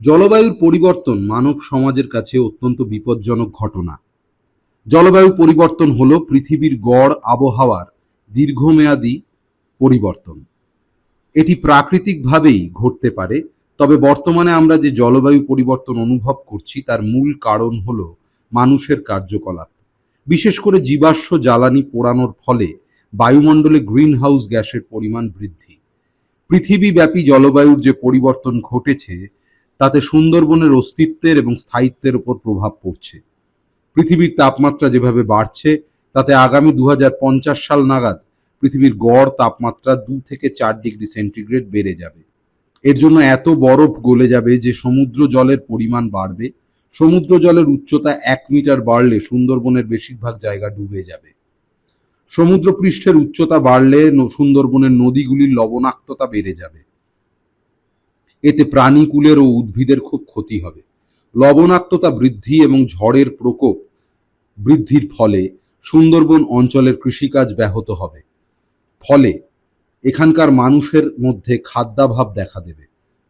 জলবায়ুর পরিবর্তন মানব সমাজের কাছে অত্যন্ত বিপজ্জনক ঘটনা। জলবায়ু পরিবর্তন হলো পৃথিবীর গড় আবহাওয়ার দীর্ঘমেয়াদী পরিবর্তন। এটি প্রাকৃতিকভাবেই ঘটতে পারে, তবে বর্তমানে আমরা যে জলবায়ু পরিবর্তন অনুভব করছি, তার মূল কারণ হল মানুষের কার্যকলাপ। বিশেষ করে জীবাশ্ম জ্বালানি পোড়ানোর ফলে বায়ুমণ্ডলে গ্রিন হাউস গ্যাসের পরিমাণ বৃদ্ধি। পৃথিবীব্যাপী জলবায়ুর যে পরিবর্তন ঘটেছে, তাতে সুন্দরবনের অস্তিত্বের এবং স্থায়িত্বের উপর প্রভাব পড়ছে। পৃথিবীর তাপমাত্রা যেভাবে বাড়ছে, তাতে আগামী দু হাজার পঞ্চাশ সাল নাগাদ পৃথিবীর গড় তাপমাত্রা দু থেকে চার ডিগ্রি সেন্টিগ্রেড বেড়ে যাবে। এর জন্য এত বরফ গলে যাবে যে সমুদ্র জলের পরিমাণ বাড়বে। সমুদ্র জলের উচ্চতা এক মিটার বাড়লে সুন্দরবনের বেশিরভাগ জায়গা ডুবে যাবে। সমুদ্র পৃষ্ঠের উচ্চতা বাড়লে সুন্দরবনের নদীগুলির লবণাক্ততা বেড়ে যাবে। এতে প্রাণীকুলের ও উদ্ভিদের খুব ক্ষতি হবে। লবণাক্ততা বৃদ্ধি এবং ঝড়ের প্রকোপ বৃদ্ধির ফলে সুন্দরবন অঞ্চলের কৃষিকাজ ব্যাহত হবে। ফলে এখানকার মানুষের মধ্যে খাদ্যাভাব দেখা দেবে।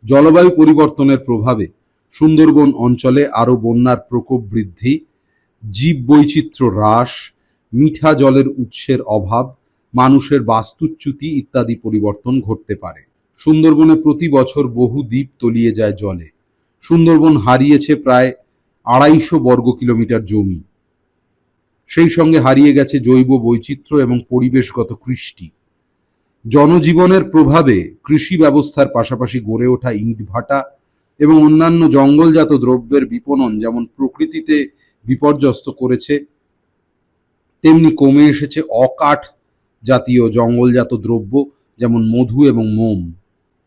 জলবায়ু পরিবর্তনের প্রভাবে সুন্দরবন অঞ্চলে আরও বন্যার প্রকোপ বৃদ্ধি জীব বৈচিত্র্য হ্রাস, মিঠা জলের উৎসের অভাব, মানুষের বাস্তুচ্যুতি ইত্যাদি পরিবর্তন ঘটতে পারে। সুন্দরবনে প্রতি বছর বহু দ্বীপ তলিয়ে যায় জলে। সুন্দরবন হারিয়েছে প্রায় আড়াইশো বর্গ কিলোমিটার জমি। সেই সঙ্গে হারিয়ে গেছে জৈব বৈচিত্র্য এবং পরিবেশগত কৃষ্টি। জনজীবনের প্রভাবে কৃষি ব্যবস্থার পাশাপাশি গড়ে ওঠা ইটভাটা এবং অন্যান্য জঙ্গলজাত দ্রব্যের বিপণন যেমন প্রকৃতিতে বিপর্যস্ত করেছে, তেমনি কমে এসেছে অকাঠ জাতীয় জঙ্গলজাত দ্রব্য যেমন মধু এবং মোম।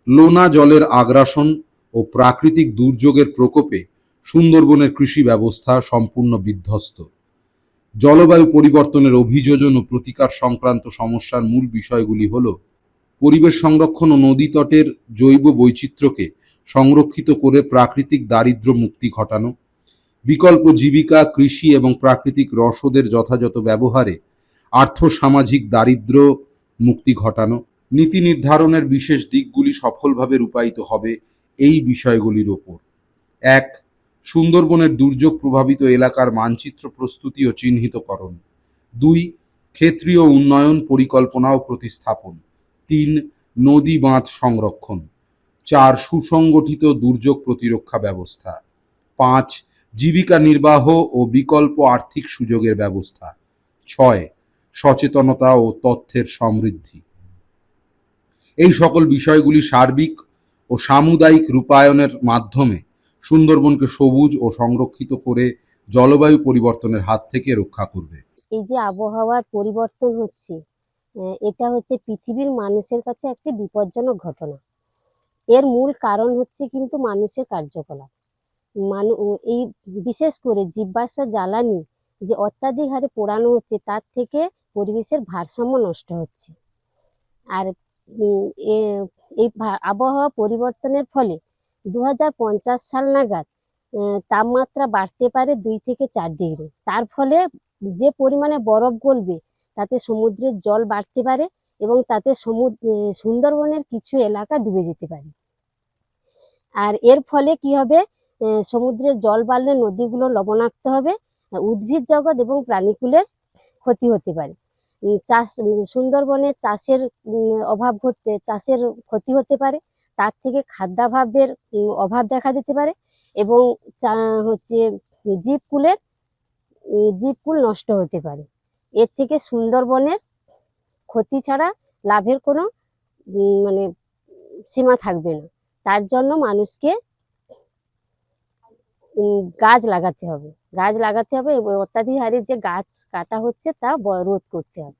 লোনা জলের আগ্রাসন ও প্রাকৃতিক দুর্যোগের প্রকোপে সুন্দরবনের কৃষি ব্যবস্থা সম্পূর্ণ বিধ্বস্ত। জলবায়ু পরিবর্তনের অভিযোজন ও প্রতিকার সংক্রান্ত সমস্যার মূল বিষয়গুলি হল পরিবেশ সংরক্ষণ ও নদী তটের জৈব বৈচিত্র্যকে সংরক্ষিত করে প্রাকৃতিক দারিদ্র্য মুক্তি ঘটানো, বিকল্প জীবিকা, কৃষি এবং প্রাকৃতিক রসদের যথাযথ ব্যবহারে আর্থসামাজিক দারিদ্র্য মুক্তি ঘটানো, নীতি নির্ধারণের বিশেষ দিকগুলি সফলভাবে রূপায়িত হবে এই বিষয়গুলির ওপর। এক সুন্দরবনের দুর্যোগ প্রভাবিত এলাকার মানচিত্র প্রস্তুতি ও চিহ্নিতকরণ। দুই, ক্ষেত্রীয় উন্নয়ন পরিকল্পনা ও প্রতিস্থাপন। তিন, নদী বাঁধ সংরক্ষণ। চার, সুসংগঠিত দুর্যোগ প্রতিরক্ষা ব্যবস্থা। পাঁচ, জীবিকা নির্বাহ ও বিকল্প আর্থিক সুযোগের ব্যবস্থা। ছয়, সচেতনতা ও তথ্যের সমৃদ্ধি। এই সকল বিষয়গুলি সার্বিক ও সামুদায়িক রূপায়ণের মাধ্যমে সুন্দরবনকে সবুজ ও সংরক্ষিত করে জলবায়ু পরিবর্তনের হাত থেকে রক্ষা করবে। এই যে আবহাওয়ার পরিবর্তন হচ্ছে এটা হচ্ছে পৃথিবীর মানুষের কাছে একটি বিপজ্জনক ঘটনা। এর মূল কারণ হচ্ছে কিন্তু মানুষের কার্যকলাপ। মানু এই বিশেষ করে জীবাশ্ম জ্বালানি যে অত্যাধিক হারে পোড়ানো হচ্ছে, তার থেকে পরিবেশের ভারসাম্য নষ্ট হচ্ছে। আর এই আবহাওয়া পরিবর্তনের ফলে দু হাজার পঞ্চাশ সাল নাগাদ তাপমাত্রা বাড়তে পারে দুই থেকে চার ডিগ্রি। তার ফলে যে পরিমাণে বরফ গলবে, তাতে সমুদ্রের জল বাড়তে পারে এবং তাতে সমুদ্র সুন্দরবনের কিছু এলাকা ডুবে যেতে পারে। আর এর ফলে কি হবে? সমুদ্রের জল বাড়লে নদীগুলো লবণাক্ত হবে, উদ্ভিদ জগৎ এবং প্রাণীকুলের ক্ষতি হতে পারে। চাষ সুন্দরবনে চাষের অভাব ঘটতে, চাষের ক্ষতি হতে পারে। তার থেকে খাদ্যাভাবের অভাব দেখা দিতে পারে এবং হচ্ছে জীবকুলের জীবকুল নষ্ট হতে পারে। এর থেকে সুন্দরবনের ক্ষতি ছাড়া লাভের কোনো মানে সীমা থাকবে না। তার জন্য মানুষকে গাছ লাগাতে হবে। গাছ লাগাতে হবে অত্যাধিক হারে যে গাছ কাটা হচ্ছে তা রোধ করতে হবে।